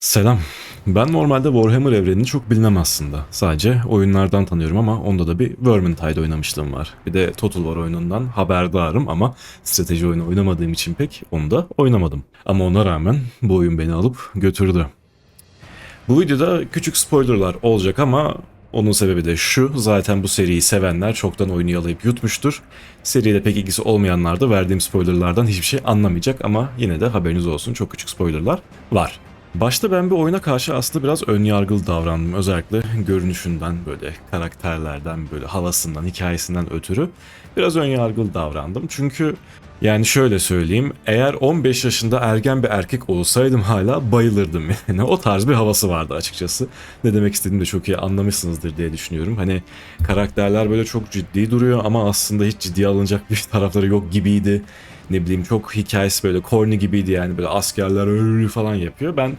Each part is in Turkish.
Selam. Ben normalde Warhammer evrenini çok bilmem aslında. Sadece oyunlardan tanıyorum ama onda da bir Vermintide oynamışlığım var. Bir de Total War oyunundan haberdarım ama strateji oyunu oynamadığım için pek onu da oynamadım. Ama ona rağmen bu oyun beni alıp götürdü. Bu videoda küçük spoilerlar olacak ama onun sebebi de şu. Zaten bu seriyi sevenler çoktan oyunu yalayıp yutmuştur. Seriyle pek ilgisi olmayanlar da verdiğim spoilerlardan hiçbir şey anlamayacak ama yine de haberiniz olsun çok küçük spoilerlar var. Başta ben bir oyuna karşı aslında biraz ön yargılı davrandım. Özellikle görünüşünden böyle karakterlerden böyle havasından hikayesinden ötürü biraz ön yargılı davrandım. Çünkü yani şöyle söyleyeyim eğer 15 yaşında ergen bir erkek olsaydım hala bayılırdım yani o tarz bir havası vardı açıkçası. Ne demek istediğimi de çok iyi anlamışsınızdır diye düşünüyorum. Hani karakterler böyle çok ciddi duruyor ama aslında hiç ciddiye alınacak bir tarafları yok gibiydi ne bileyim çok hikayesi böyle corny gibiydi yani böyle askerler öyle falan yapıyor. Ben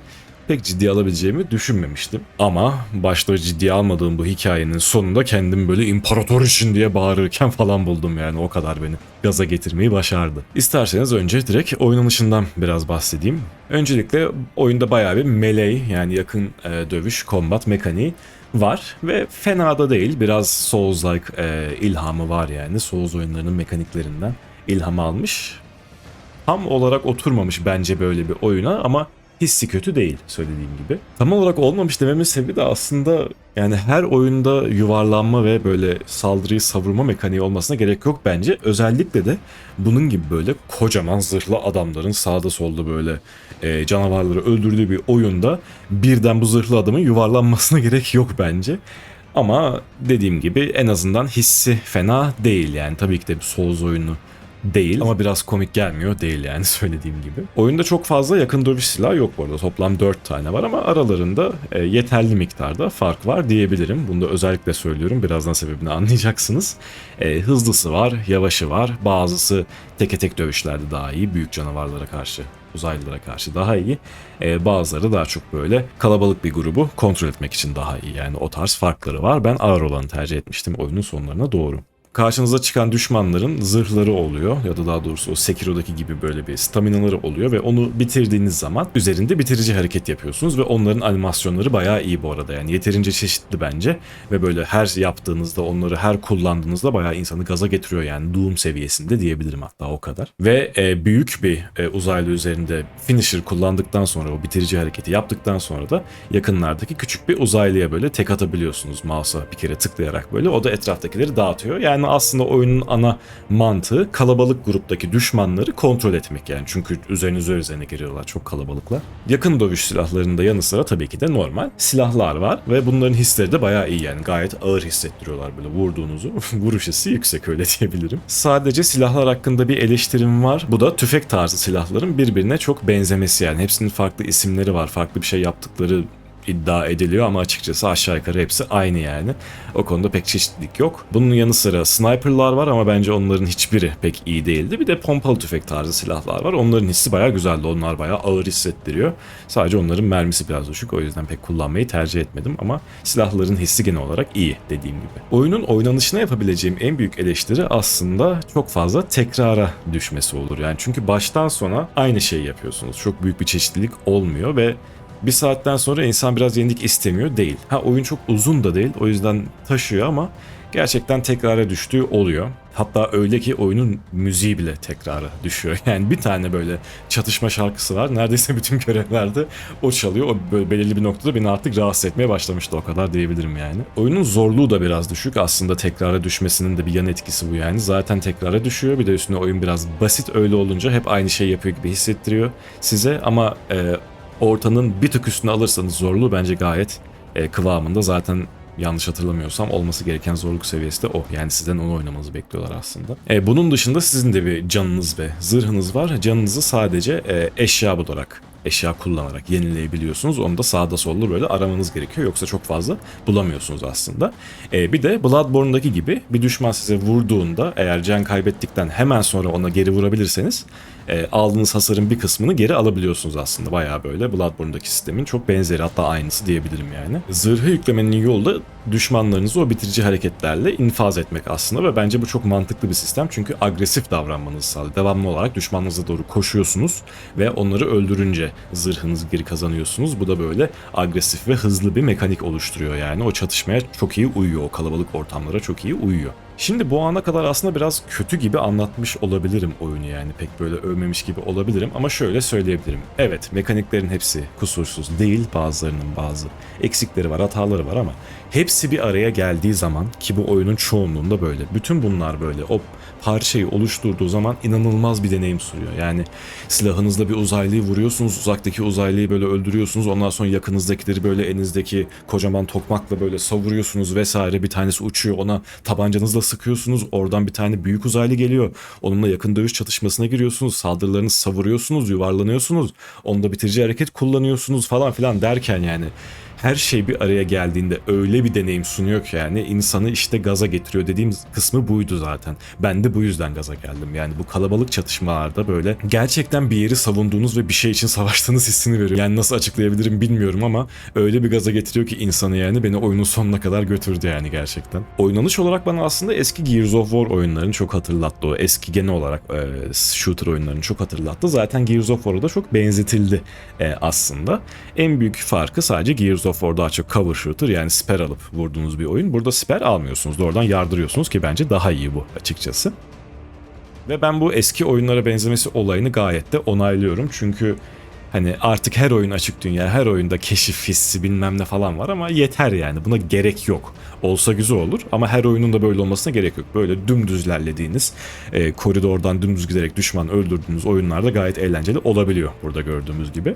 pek ciddiye alabileceğimi düşünmemiştim. Ama başta ciddiye almadığım bu hikayenin sonunda kendimi böyle imparator için diye bağırırken falan buldum yani o kadar beni gaza getirmeyi başardı. İsterseniz önce direkt oynanışından biraz bahsedeyim. Öncelikle oyunda bayağı bir melee yani yakın e, dövüş, combat mekaniği var ve fena da değil. Biraz Souls-like e, ilhamı var yani Souls oyunlarının mekaniklerinden ilham almış. Tam olarak oturmamış bence böyle bir oyuna ama hissi kötü değil söylediğim gibi. Tam olarak olmamış dememin sebebi de aslında yani her oyunda yuvarlanma ve böyle saldırıyı savurma mekaniği olmasına gerek yok bence. Özellikle de bunun gibi böyle kocaman zırhlı adamların sağda solda böyle e, canavarları öldürdüğü bir oyunda birden bu zırhlı adamın yuvarlanmasına gerek yok bence. Ama dediğim gibi en azından hissi fena değil yani. Tabii ki de bir Souls oyunu değil ama biraz komik gelmiyor değil yani söylediğim gibi. Oyunda çok fazla yakın dövüş silahı yok bu arada. Toplam 4 tane var ama aralarında e, yeterli miktarda fark var diyebilirim. Bunu da özellikle söylüyorum. Birazdan sebebini anlayacaksınız. E, hızlısı var, yavaşı var. Bazısı teke tek dövüşlerde daha iyi. Büyük canavarlara karşı uzaylılara karşı daha iyi. E, bazıları daha çok böyle kalabalık bir grubu kontrol etmek için daha iyi. Yani o tarz farkları var. Ben ağır olanı tercih etmiştim oyunun sonlarına doğru karşınıza çıkan düşmanların zırhları oluyor ya da daha doğrusu o Sekiro'daki gibi böyle bir staminaları oluyor ve onu bitirdiğiniz zaman üzerinde bitirici hareket yapıyorsunuz ve onların animasyonları bayağı iyi bu arada yani yeterince çeşitli bence ve böyle her yaptığınızda onları her kullandığınızda bayağı insanı gaza getiriyor yani Doom seviyesinde diyebilirim hatta o kadar. Ve e, büyük bir e, uzaylı üzerinde finisher kullandıktan sonra o bitirici hareketi yaptıktan sonra da yakınlardaki küçük bir uzaylıya böyle tek atabiliyorsunuz mouse'a bir kere tıklayarak böyle o da etraftakileri dağıtıyor. Yani yani aslında oyunun ana mantığı kalabalık gruptaki düşmanları kontrol etmek yani. Çünkü üzerinize üzerine geliyorlar çok kalabalıklar. Yakın dövüş silahlarında yanı sıra tabii ki de normal silahlar var ve bunların hisleri de bayağı iyi yani. Gayet ağır hissettiriyorlar böyle vurduğunuzu. Vuruş hissi yüksek öyle diyebilirim. Sadece silahlar hakkında bir eleştirim var. Bu da tüfek tarzı silahların birbirine çok benzemesi yani. Hepsinin farklı isimleri var. Farklı bir şey yaptıkları iddia ediliyor ama açıkçası aşağı yukarı hepsi aynı yani. O konuda pek çeşitlilik yok. Bunun yanı sıra sniperlar var ama bence onların hiçbiri pek iyi değildi. Bir de pompalı tüfek tarzı silahlar var. Onların hissi bayağı güzeldi. Onlar bayağı ağır hissettiriyor. Sadece onların mermisi biraz düşük. O yüzden pek kullanmayı tercih etmedim ama silahların hissi genel olarak iyi dediğim gibi. Oyunun oynanışına yapabileceğim en büyük eleştiri aslında çok fazla tekrara düşmesi olur. Yani çünkü baştan sona aynı şeyi yapıyorsunuz. Çok büyük bir çeşitlilik olmuyor ve bir saatten sonra insan biraz yenilik istemiyor değil. Ha oyun çok uzun da değil o yüzden taşıyor ama gerçekten tekrara düştüğü oluyor. Hatta öyle ki oyunun müziği bile tekrara düşüyor. Yani bir tane böyle çatışma şarkısı var. Neredeyse bütün görevlerde o çalıyor. O böyle belirli bir noktada beni artık rahatsız etmeye başlamıştı o kadar diyebilirim yani. Oyunun zorluğu da biraz düşük. Aslında tekrara düşmesinin de bir yan etkisi bu yani. Zaten tekrara düşüyor. Bir de üstüne oyun biraz basit öyle olunca hep aynı şey yapıyor gibi hissettiriyor size. Ama e, ortanın bir tık üstüne alırsanız zorluğu bence gayet e, kıvamında. Zaten yanlış hatırlamıyorsam olması gereken zorluk seviyesi de o. Yani sizden onu oynamanızı bekliyorlar aslında. E, bunun dışında sizin de bir canınız ve zırhınız var. Canınızı sadece e, eşya bularak eşya kullanarak yenileyebiliyorsunuz. Onu da sağda solda böyle aramanız gerekiyor. Yoksa çok fazla bulamıyorsunuz aslında. Ee, bir de Bloodborne'daki gibi bir düşman size vurduğunda eğer can kaybettikten hemen sonra ona geri vurabilirseniz e, aldığınız hasarın bir kısmını geri alabiliyorsunuz aslında. Bayağı böyle Bloodborne'daki sistemin çok benzeri hatta aynısı diyebilirim yani. Zırhı yüklemenin yolu da düşmanlarınızı o bitirici hareketlerle infaz etmek aslında ve bence bu çok mantıklı bir sistem çünkü agresif davranmanızı sağlıyor. Devamlı olarak düşmanınıza doğru koşuyorsunuz ve onları öldürünce zırhınızı geri kazanıyorsunuz. Bu da böyle agresif ve hızlı bir mekanik oluşturuyor yani. O çatışmaya çok iyi uyuyor. O kalabalık ortamlara çok iyi uyuyor. Şimdi bu ana kadar aslında biraz kötü gibi anlatmış olabilirim oyunu yani pek böyle övmemiş gibi olabilirim ama şöyle söyleyebilirim. Evet mekaniklerin hepsi kusursuz değil bazılarının bazı eksikleri var hataları var ama hepsi bir araya geldiği zaman ki bu oyunun çoğunluğunda böyle bütün bunlar böyle o parçayı oluşturduğu zaman inanılmaz bir deneyim sunuyor. Yani silahınızla bir uzaylıyı vuruyorsunuz uzaktaki uzaylıyı böyle öldürüyorsunuz ondan sonra yakınızdakileri böyle elinizdeki kocaman tokmakla böyle savuruyorsunuz vesaire bir tanesi uçuyor ona tabancanızla sıkıyorsunuz oradan bir tane büyük uzaylı geliyor onunla yakın dövüş çatışmasına giriyorsunuz saldırılarınızı savuruyorsunuz yuvarlanıyorsunuz onda bitirici hareket kullanıyorsunuz falan filan derken yani her şey bir araya geldiğinde öyle bir deneyim sunuyor ki yani insanı işte gaza getiriyor dediğim kısmı buydu zaten. Ben de bu yüzden gaza geldim. Yani bu kalabalık çatışmalarda böyle gerçekten bir yeri savunduğunuz ve bir şey için savaştığınız hissini veriyor. Yani nasıl açıklayabilirim bilmiyorum ama öyle bir gaza getiriyor ki insanı yani beni oyunun sonuna kadar götürdü yani gerçekten. Oynanış olarak bana aslında eski Gears of War oyunlarını çok hatırlattı. O eski genel olarak e, shooter oyunlarını çok hatırlattı. Zaten Gears of War'a da çok benzetildi e, aslında. En büyük farkı sadece Gears of War daha çok cover shooter yani siper alıp vurduğunuz bir oyun. Burada siper almıyorsunuz. Doğrudan yardırıyorsunuz ki bence daha iyi bu açıkçası. Ve ben bu eski oyunlara benzemesi olayını gayet de onaylıyorum. Çünkü hani artık her oyun açık dünya, her oyunda keşif hissi bilmem ne falan var ama yeter yani. Buna gerek yok. Olsa güzel olur ama her oyunun da böyle olmasına gerek yok. Böyle dümdüz ilerlediğiniz, e, koridordan dümdüz giderek düşman öldürdüğünüz oyunlarda gayet eğlenceli olabiliyor burada gördüğümüz gibi.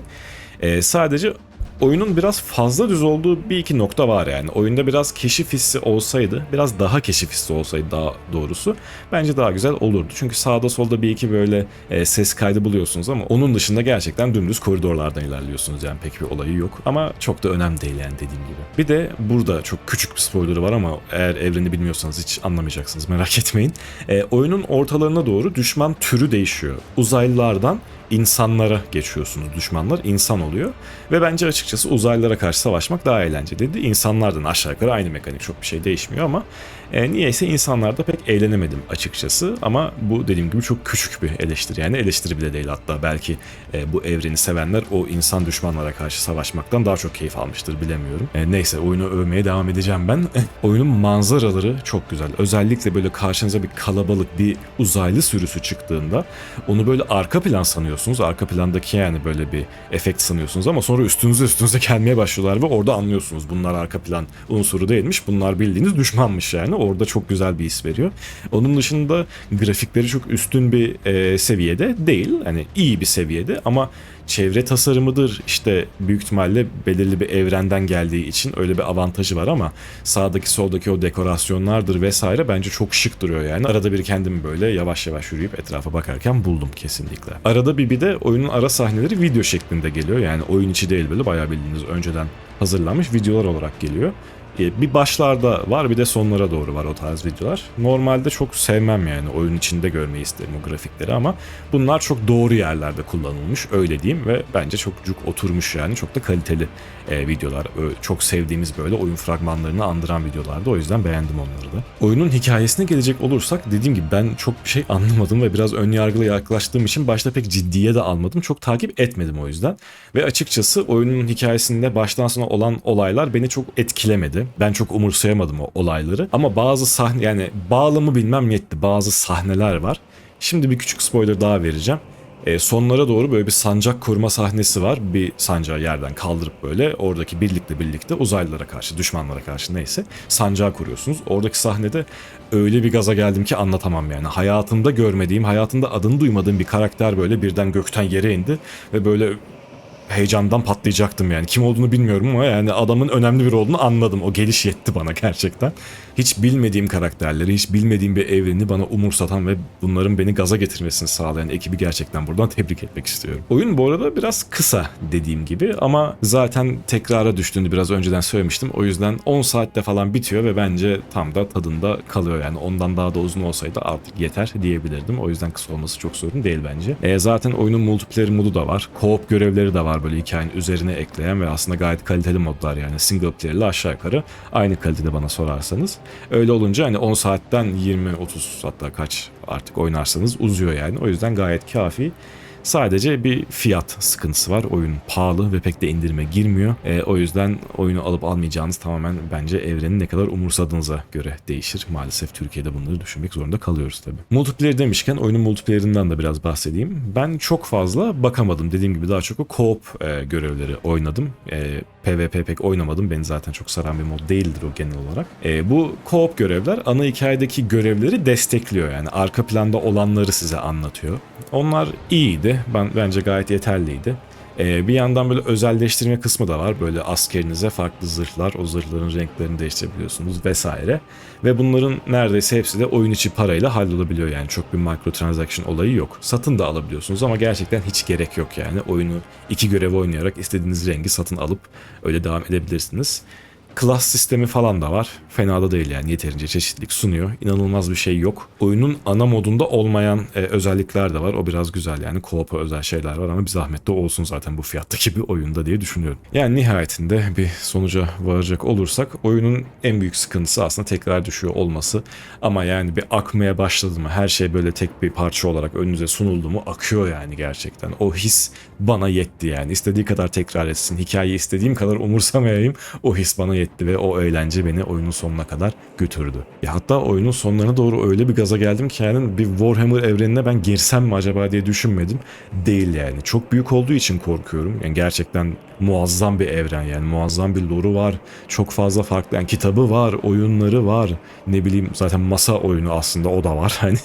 E, sadece oyunun biraz fazla düz olduğu bir iki nokta var yani. Oyunda biraz keşif hissi olsaydı, biraz daha keşif hissi olsaydı daha doğrusu bence daha güzel olurdu. Çünkü sağda solda bir iki böyle e, ses kaydı buluyorsunuz ama onun dışında gerçekten dümdüz koridorlardan ilerliyorsunuz yani pek bir olayı yok. Ama çok da önemli değil yani dediğim gibi. Bir de burada çok küçük bir spoilerı var ama eğer evreni bilmiyorsanız hiç anlamayacaksınız merak etmeyin. E, oyunun ortalarına doğru düşman türü değişiyor. Uzaylılardan insanlara geçiyorsunuz. Düşmanlar insan oluyor. Ve bence açıkçası uzaylılara karşı savaşmak daha eğlenceliydi. İnsanlardan aşağı yukarı aynı mekanik çok bir şey değişmiyor ama e, niyeyse insanlarda pek eğlenemedim açıkçası. Ama bu dediğim gibi çok küçük bir eleştiri. Yani eleştiri bile değil hatta. Belki e, bu evreni sevenler o insan düşmanlara karşı savaşmaktan daha çok keyif almıştır bilemiyorum. E, neyse oyunu övmeye devam edeceğim ben. Oyunun manzaraları çok güzel. Özellikle böyle karşınıza bir kalabalık bir uzaylı sürüsü çıktığında onu böyle arka plan sanıyorsunuz. Arka plandaki yani böyle bir efekt sanıyorsunuz ama sonra üstünüze üstünüze gelmeye başlıyorlar ve orada anlıyorsunuz. Bunlar arka plan unsuru değilmiş. Bunlar bildiğiniz düşmanmış yani. Orada çok güzel bir his veriyor. Onun dışında grafikleri çok üstün bir e, seviyede değil. Hani iyi bir seviyede ama çevre tasarımıdır işte büyük ihtimalle belirli bir evrenden geldiği için öyle bir avantajı var ama sağdaki soldaki o dekorasyonlardır vesaire bence çok şık duruyor yani. Arada bir kendimi böyle yavaş yavaş yürüyüp etrafa bakarken buldum kesinlikle. Arada bir bir de oyunun ara sahneleri video şeklinde geliyor yani oyun içi değil böyle bayağı bildiğiniz önceden hazırlanmış videolar olarak geliyor. E, Bir başlarda var bir de sonlara doğru var o tarz videolar. Normalde çok sevmem yani oyun içinde görmeyi isterim o grafikleri ama bunlar çok doğru yerlerde kullanılmış öyle diyeyim ve bence çok cuk oturmuş yani çok da kaliteli e, videolar. Çok sevdiğimiz böyle oyun fragmanlarını andıran videolardı o yüzden beğendim onları da. Oyunun hikayesine gelecek olursak dediğim gibi ben çok bir şey anlamadım ve biraz ön yargılı yaklaştığım için başta pek ciddiye de almadım. Çok takip etmedim o yüzden. Ve açıkçası oyunun hikayesinde baştan sona olan olaylar beni çok etkilemedi. Ben çok umursayamadım o olayları. Ama bazı sahne yani bağlamı bilmem yetti. Bazı sahneler var. Şimdi bir küçük spoiler daha vereceğim. E, sonlara doğru böyle bir sancak kurma sahnesi var. Bir sancağı yerden kaldırıp böyle oradaki birlikte birlikte uzaylılara karşı, düşmanlara karşı neyse sancağı kuruyorsunuz. Oradaki sahnede öyle bir gaza geldim ki anlatamam yani. Hayatımda görmediğim, hayatımda adını duymadığım bir karakter böyle birden gökten yere indi ve böyle heyecandan patlayacaktım yani. Kim olduğunu bilmiyorum ama yani adamın önemli biri olduğunu anladım. O geliş yetti bana gerçekten. Hiç bilmediğim karakterleri, hiç bilmediğim bir evreni bana umursatan ve bunların beni gaza getirmesini sağlayan ekibi gerçekten buradan tebrik etmek istiyorum. Oyun bu arada biraz kısa dediğim gibi ama zaten tekrara düştüğünü biraz önceden söylemiştim. O yüzden 10 saatte falan bitiyor ve bence tam da tadında kalıyor yani. Ondan daha da uzun olsaydı artık yeter diyebilirdim. O yüzden kısa olması çok sorun değil bence. E, zaten oyunun multiplayer modu da var. Co-op görevleri de var böyle hikayenin üzerine ekleyen ve aslında gayet kaliteli modlar yani single player ile aşağı yukarı aynı kalitede bana sorarsanız. Öyle olunca hani 10 saatten 20 30 hatta kaç artık oynarsanız uzuyor yani. O yüzden gayet kafi. Sadece bir fiyat sıkıntısı var. Oyun pahalı ve pek de indirime girmiyor. E, o yüzden oyunu alıp almayacağınız tamamen bence evrenin ne kadar umursadığınıza göre değişir. Maalesef Türkiye'de bunları düşünmek zorunda kalıyoruz tabii. Multiplayer demişken oyunun multiplayerinden de biraz bahsedeyim. Ben çok fazla bakamadım. Dediğim gibi daha çok o co-op e, görevleri oynadım. E, PvP pek oynamadım. Beni zaten çok saran bir mod değildir o genel olarak. E, bu co-op görevler ana hikayedeki görevleri destekliyor. Yani arka planda olanları size anlatıyor. Onlar iyiydi. Ben bence gayet yeterliydi. Ee, bir yandan böyle özelleştirme kısmı da var. Böyle askerinize farklı zırhlar, o zırhların renklerini değiştirebiliyorsunuz vesaire. Ve bunların neredeyse hepsi de oyun içi parayla hallolabiliyor yani. Çok bir microtransaction olayı yok. Satın da alabiliyorsunuz ama gerçekten hiç gerek yok yani. Oyunu iki görev oynayarak istediğiniz rengi satın alıp öyle devam edebilirsiniz. Klas sistemi falan da var. Fena da değil yani yeterince çeşitlilik sunuyor. İnanılmaz bir şey yok. Oyunun ana modunda olmayan e, özellikler de var. O biraz güzel yani co-op'a özel şeyler var ama bir zahmet de olsun zaten bu fiyattaki bir oyunda diye düşünüyorum. Yani nihayetinde bir sonuca varacak olursak oyunun en büyük sıkıntısı aslında tekrar düşüyor olması. Ama yani bir akmaya başladı mı her şey böyle tek bir parça olarak önünüze sunuldu mu akıyor yani gerçekten. O his bana yetti yani. İstediği kadar tekrar etsin. Hikayeyi istediğim kadar umursamayayım. O his bana yetti ve o eğlence beni oyunun sonuna kadar götürdü. Ya hatta oyunun sonlarına doğru öyle bir gaza geldim ki yani bir Warhammer evrenine ben girsem mi acaba diye düşünmedim. Değil yani. Çok büyük olduğu için korkuyorum. Yani gerçekten muazzam bir evren yani muazzam bir lore'u var. Çok fazla farklı yani kitabı var, oyunları var. Ne bileyim zaten masa oyunu aslında o da var. Hani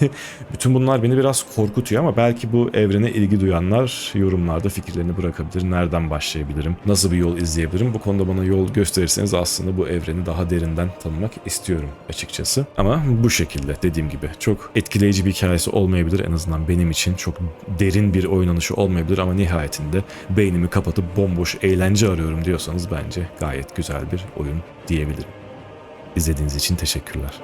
bütün bunlar beni biraz korkutuyor ama belki bu evrene ilgi duyanlar yorumlarda fikirlerini bırakabilir. Nereden başlayabilirim? Nasıl bir yol izleyebilirim? Bu konuda bana yol gösterirseniz aslında bu evreni daha derinden tanımak istiyorum açıkçası. Ama bu şekilde dediğim gibi çok etkileyici bir hikayesi olmayabilir en azından benim için. Çok derin bir oynanışı olmayabilir ama nihayetinde beynimi kapatıp bomboş eğlence arıyorum diyorsanız bence gayet güzel bir oyun diyebilirim. İzlediğiniz için teşekkürler.